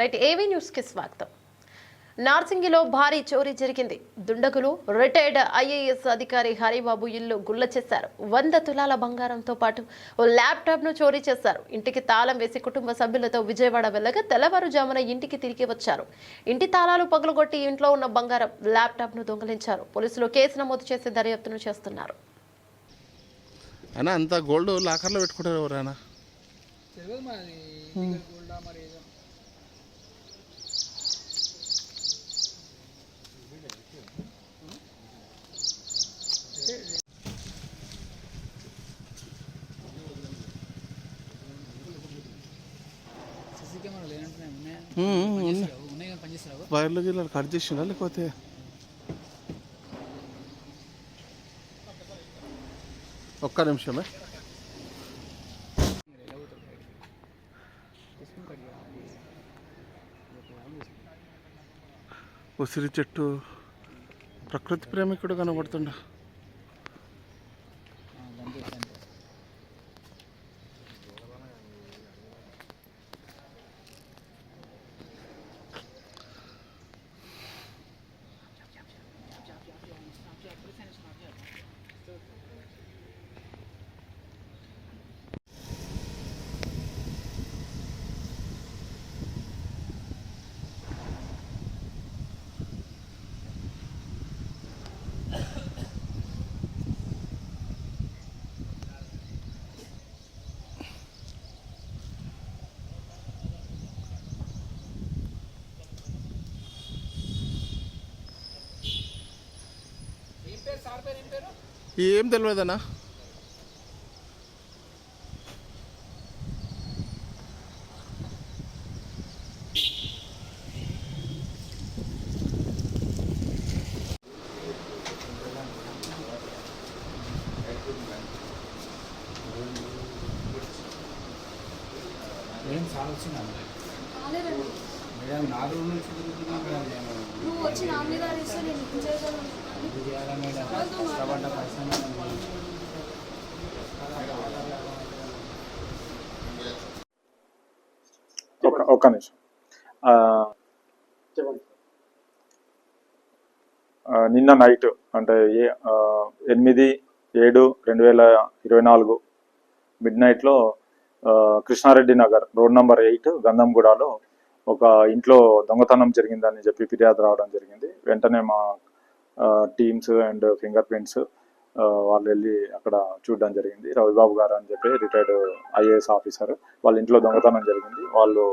Right ఏవీ న్యూస్కి స్వాగతం. నార్సింగిలో భారీ చోరీ జరిగింది. దుండగులు రిటైర్డ్ ఐఏఎస్ అధికారి హరిబాబు ఇల్లు గుల్ల చేశారు. వంద తులాల బంగారంతో పాటు ఓ ల్యాప్టాప్ను చోరీ చేశారు. ఇంటికి తాళం వేసి కుటుంబ సభ్యులతో విజయవాడ వెళ్ళగా తెల్లవారుజామున ఇంటికి తిరిగి వచ్చారు. ఇంటి తాళాలు పగలగొట్టి ఇంట్లో ఉన్న బంగారం ల్యాప్టాప్ను దొంగలించారు. పోలీసులు కేసు నమోదు చేసి దర్యాప్తును చేస్తున్నారు. అంత గోల్డ్ లాకర్లో పెట్టుకుంటారు ఎవరైనా? వైర్లు గిర్లు కట్ చేసిండా లేకపోతే? ఒక్క నిమిషమే. ఉసిరి చెట్టు ప్రకృతి ప్రేమికుడు కనబడుతుండ అంతే అంతే ఏం పేరు సార్ పేరు ఏం తెలియదన్నా మేడం సార్ వచ్చిందా రాలేదండి మేడం నాలుగు రోజుల నువ్వు వచ్చి నా మీద ఇస్తే నేను చేయాలా మేడం కష్టపడ్డ పరిశ్రమ ఒక ఒక్క నిమిషం. నిన్న నైట్ అంటే ఏ ఎనిమిది ఏడు రెండు వేల ఇరవై నాలుగు మిడ్ నైట్లో Krishna Reddy Nagar road number eight గంధంగూడలో ఒక ఇంట్లో దొంగతనం జరిగిందని చెప్పి ఫిర్యాదు రావడం జరిగింది. వెంటనే మా టీమ్స్ అండ్ ఫింగర్ ప్రింట్స్ వాళ్ళు వెళ్ళి అక్కడ చూడడం జరిగింది. రవిబాబు గారు అని చెప్పి రిటైర్డ్ ఐఏఎస్ ఆఫీసర్ వాళ్ళ ఇంట్లో దొంగతనం జరిగింది. వాళ్ళు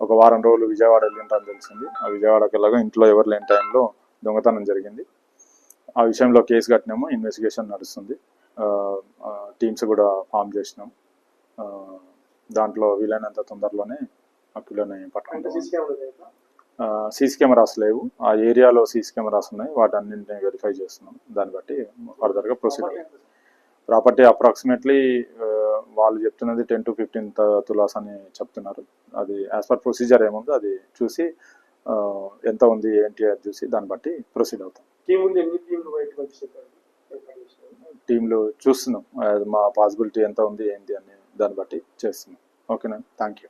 ఒక వారం రోజులు విజయవాడ వెళ్ళింటారని తెలిసింది. ఆ విజయవాడకి వెళ్ళగా ఇంట్లో ఎవరు లేని టైంలో దొంగతనం జరిగింది. ఆ విషయంలో కేసు కట్టినాము ఇన్వెస్టిగేషన్ నడుస్తుంది. టీమ్స్ కూడా ఫామ్ చేసినాం. దాంట్లో వీలైనంత తొందరలోనే ఆ పిల్లని పట్టుకుంటాం సీసీ కెమెరాస్ లేవు. ఆ ఏరియాలో సీసీ కెమెరాస్ ఉన్నాయి. వాటన్నింటిని వెరిఫై చేస్తున్నాం. దాన్ని బట్టి ఫర్దర్గా ప్రొసీడ్ ప్రాపర్టీ అప్రాక్సిమేట్లీ వాళ్ళు చెప్తున్నది టెన్ టు ఫిఫ్టీన్ తులాస్ అని చెప్తున్నారు. అది యాజ్ పర్ ప్రొసీజర్ ఏముందో అది చూసి ఎంత ఉంది ఏంటి అది చూసి దాన్ని బట్టి ప్రొసీడ్ అవుతాం. టీంలు చూస్తున్నాం. మా పాసిబిలిటీ ఎంత ఉంది ఏంటి అని దాన్ని బట్టి చేస్తున్నాం. ఓకేనా? Thank you